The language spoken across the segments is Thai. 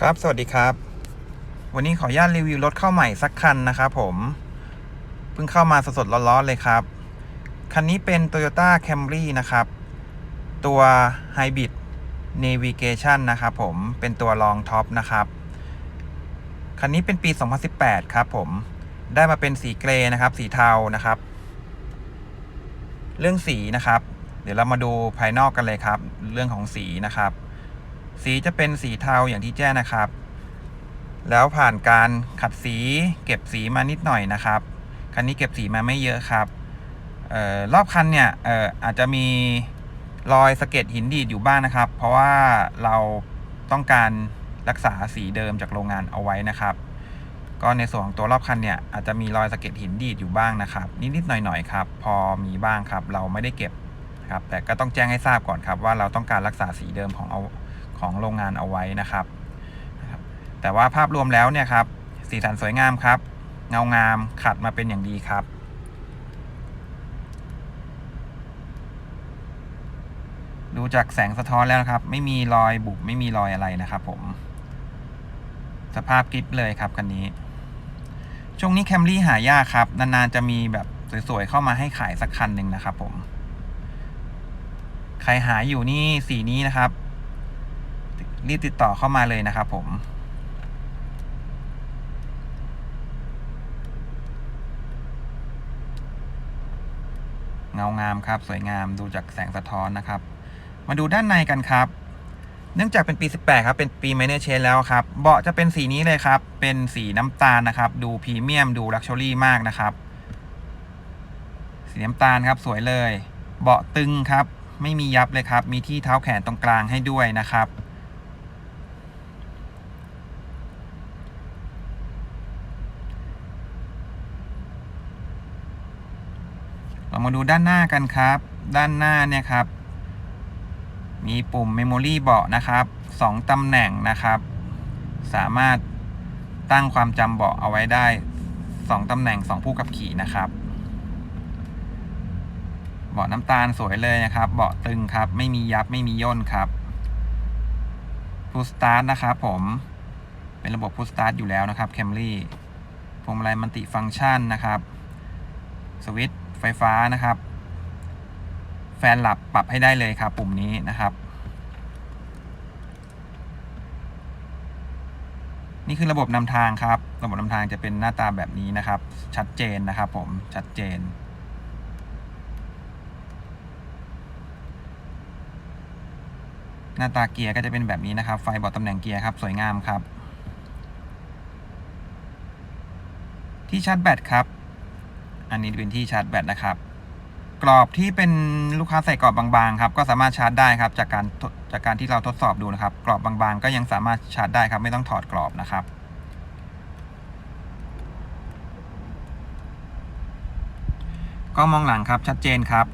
ครับ สวัสดีครับ วันนี้ขออนุญาตรีวิวรถเข้าใหม่สักคันนะครับผม เพิ่งเข้ามาสดๆร้อนๆเลยครับ คันนี้เป็น Toyota Camry นะครับ ตัว Hybrid Navigation นะครับผม เป็นตัวรองท็อปนะครับ คันนี้เป็นปี 2018 ครับผม ได้มาเป็นสีเกรย์นะครับ สีเทานะครับ เรื่องสีนะครับ เดี๋ยวเรามาดูภายนอกกันเลยครับ เรื่องของสีนะครับ สีจะเป็นสีเทาอย่างที่แจ้งนะครับ แล้วผ่านการขัดสีเก็บสีมานิดหน่อยนะครับ คันนี้เก็บสีมาไม่เยอะครับออรอบคันเนี่ยอออาจจะมีรอยสะเก็ดหินดีดอยู่บ้างนะครับ เพราะว่าเราต้องการรักษาสีเดิมจากโรงงานเอาไว้นะครับ ก็ในส่วนของตัวรอบคันเนี่ยอาจจะมีรอยสะเก็ดหินดีดอยู่บ้างนะครับ นิดๆหน่อยๆครับ พอมีบ้างครับ เราไม่ได้เก็บครับ แต่ก็ต้องแจ้งให้ทราบก่อนครับว่าเราต้องการรักษาสีเดิมของเอา ของโรงงานเอาไว้นะครับ แต่ว่าภาพรวมแล้วเนี่ยครับสีสันสวยงามครับ เงางามขัดมาเป็นอย่างดีครับดูจากแสงสะท้อนแล้วนะครับ ไม่มีรอยบุบไม่มีรอยอะไรนะครับผม สภาพกริปเลยครับคันนี้ ช่วงนี้แคมรี่หายากครับ นานๆจะมีแบบสวยๆเข้ามาให้ขายสักคันหนึ่งนะครับผม ใครหาอยู่นี่สีนี้นะครับ รีบติดต่อเข้ามาเลยนะครับผมเงางามครับ สวยงามดูจากแสงสะท้อนนะครับ มาดูด้านในกันครับ เนื่องจากเป็นปี 18 ครับ เป็นปีไมเนอร์เชนแล้วครับ เบาะจะเป็นสีนี้เลยครับ เป็นสีน้ำตาลนะครับ ดูพรีเมียมดูลักชัวรี่มากนะครับ สีน้ำตาลครับสวยเลย เบาะตึงครับ ไม่มียับเลยครับ มีที่เท้าแขนตรงกลางให้ด้วยนะครับ เรามาดูด้านหน้ากันครับ ด้านหน้าเนี่ยครับ มีปุ่ม Memory เบาะนะครับสองตำแหน่งนะครับ สามารถตั้งความจำเบาะเอาไว้ได้สองตำแหน่งสองผู้ขับขี่นะครับ เบาะน้ำตาลสวยเลยนะครับ เบาะตึงครับ ไม่มียับไม่มีย่นครับพุสตาร์ทนะครับผมเป็นระบบพุสตาร์ทอยู่แล้วนะครับ Camry พวงมาลัยมัลติฟังก์ชันนะครับสวิตช์ ไฟฟ้านะครับ แฟนหลับปรับให้ได้เลยครับ ปุ่มนี้นะครับ นี่คือระบบนำทางครับ ระบบนำทางจะเป็นหน้าตาแบบนี้นะครับ ชัดเจนนะครับ ผมชัดเจนหน้าตาเกียร์ก็จะเป็นแบบนี้นะครับ ไฟบอกตำแหน่งเกียร์ครับ สวยงามครับ ที่ชาร์จแบตครับ อันนี้เป็นที่ชาร์จแบตนะครับ กรอบที่เป็นลูกค้าใส่กรอบบางๆครับ ก็สามารถชาร์จได้ครับ จากการจากการที่เราทดสอบดูนะครับ กรอบบางๆ ก็ยังสามารถชาร์จได้ครับ ไม่ต้องถอดกรอบนะครับก็มองหลังครับชัดเจนครับ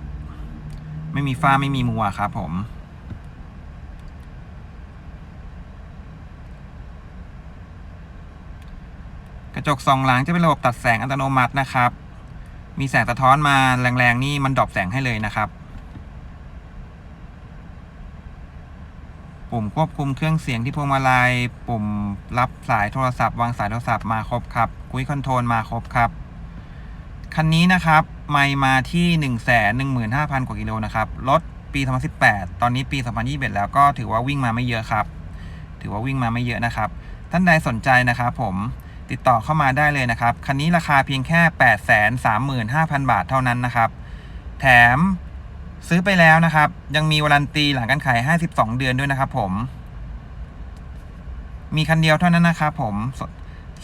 ไม่มีฝ้าไม่มีมัวครับผม กระจกสองหลังจะเป็นระบบตัดแสงอัตโนมัตินะครับ มีแสงสะท้อนมาแรงๆนี่มันดรอปแสงให้เลยนะครับ ปุ่มควบคุมเครื่องเสียงที่พวงมาลัย ปุ่มรับสายโทรศัพท์วางสายโทรศัพท์มาครบครับคุยคอนโทรลมาครบครับคันนี้นะครับ ไม่มาที่ 1 1 5 0 0 0 กว่ากิโลนะครับ รถปี 2018 ตอนนี้ปี 2021 แล้วก็ถือว่าวิ่งมาไม่เยอะครับ ถือว่าวิ่งมาไม่เยอะนะครับ ท่านใดสนใจนะครับผม ติดต่อเข้ามาได้เลยนะครับ คันนี้ราคาเพียงแค่ 835,000 บาทเท่านั้นนะครับ แถมซื้อไปแล้วนะครับ ยังมีวารันตีหลังการขาย 52 เดือนด้วยนะครับผม มีคันเดียวเท่านั้นนะครับผมส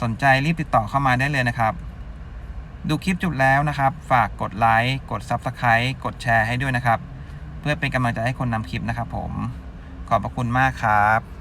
สนใจรีบติดต่อเข้ามาได้เลยนะครับ ดูคลิปจบแล้วนะครับ ฝากกดไลค์กด Subscribe กดแชร์ให้ด้วยนะครับ เพื่อเป็นกำลังใจให้คนนำคลิปนะครับผม ขอบพระคุณมากครับ